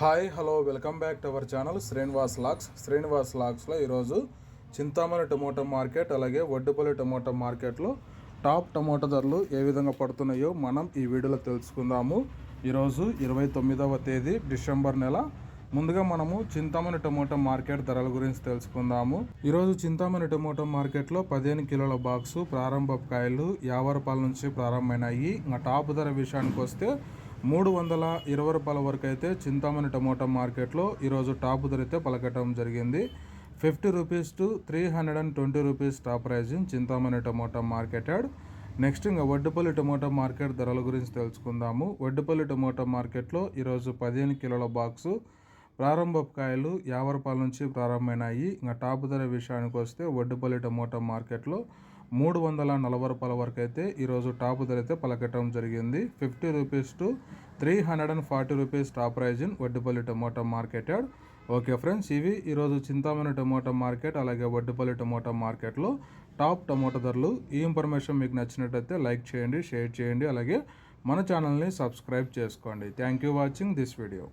Hi hello welcome back to our channel Srinivas lakhs. Srinivas లాక్స్లో ఈరోజు Chintamani tomato market అలాగే Vaddupalli tomato మార్కెట్లో టాప్ టమోటా ధరలు ఏ విధంగా పడుతున్నాయో మనం ఈ వీడియోలో తెలుసుకుందాము. ఈరోజు ఇరవై తొమ్మిదవ తేదీ డిసెంబర్ నెల. ముందుగా మనము చింతామణి టమోటా మార్కెట్ ధరల గురించి తెలుసుకుందాము. ఈరోజు చింతామణి టమోటా మార్కెట్లో పదిహేను కిలోల బాక్సు ప్రారంభ కాయలు యాభై రూపాయల నుంచి ప్రారంభమైనాయి. ఇంకా టాప్ ధర విషయానికి వస్తే మూడు వందల ఇరవై రూపాయల వరకు అయితే చింతామణి టమోటా మార్కెట్లో ఈరోజు టాప్ ధర అయితే పలకటం జరిగింది. Fifty rupees to three hundred and twenty rupees top prize in Chintamani tomato marketed next ఇంకా వడ్డుపల్లి టమోటా మార్కెట్ ధరల గురించి తెలుసుకుందాము. వడ్డుపల్లి టమోటా మార్కెట్లో ఈరోజు పదిహేను కిలోల బాక్సు ప్రారంభపు కాయలు యాభై రూపాయల నుంచి ప్రారంభమైనాయి. ఇంకా టాప్ ధర విషయానికి వస్తే వడ్డుపల్లి టమోటా మార్కెట్లో మూడు వందల నలభై రూపాయల వరకు అయితే ఈరోజు టాప్ ధర అయితే పలకటం జరిగింది. Fifty rupees to three hundred and forty rupees top prize in Vaddupalli tomato marketed okay friends ఇవి ఈరోజు చింతామణి టమోటా మార్కెట్ అలాగే వడ్డుపల్లి టమోటా మార్కెట్లో టాప్ టమోటా ధరలు. ఈ ఇన్ఫర్మేషన్ మీకు నచ్చినట్టయితే లైక్ చేయండి షేర్ చేయండి అలాగే మన ఛానల్ని సబ్స్క్రైబ్ చేసుకోండి. Thank you watching this video.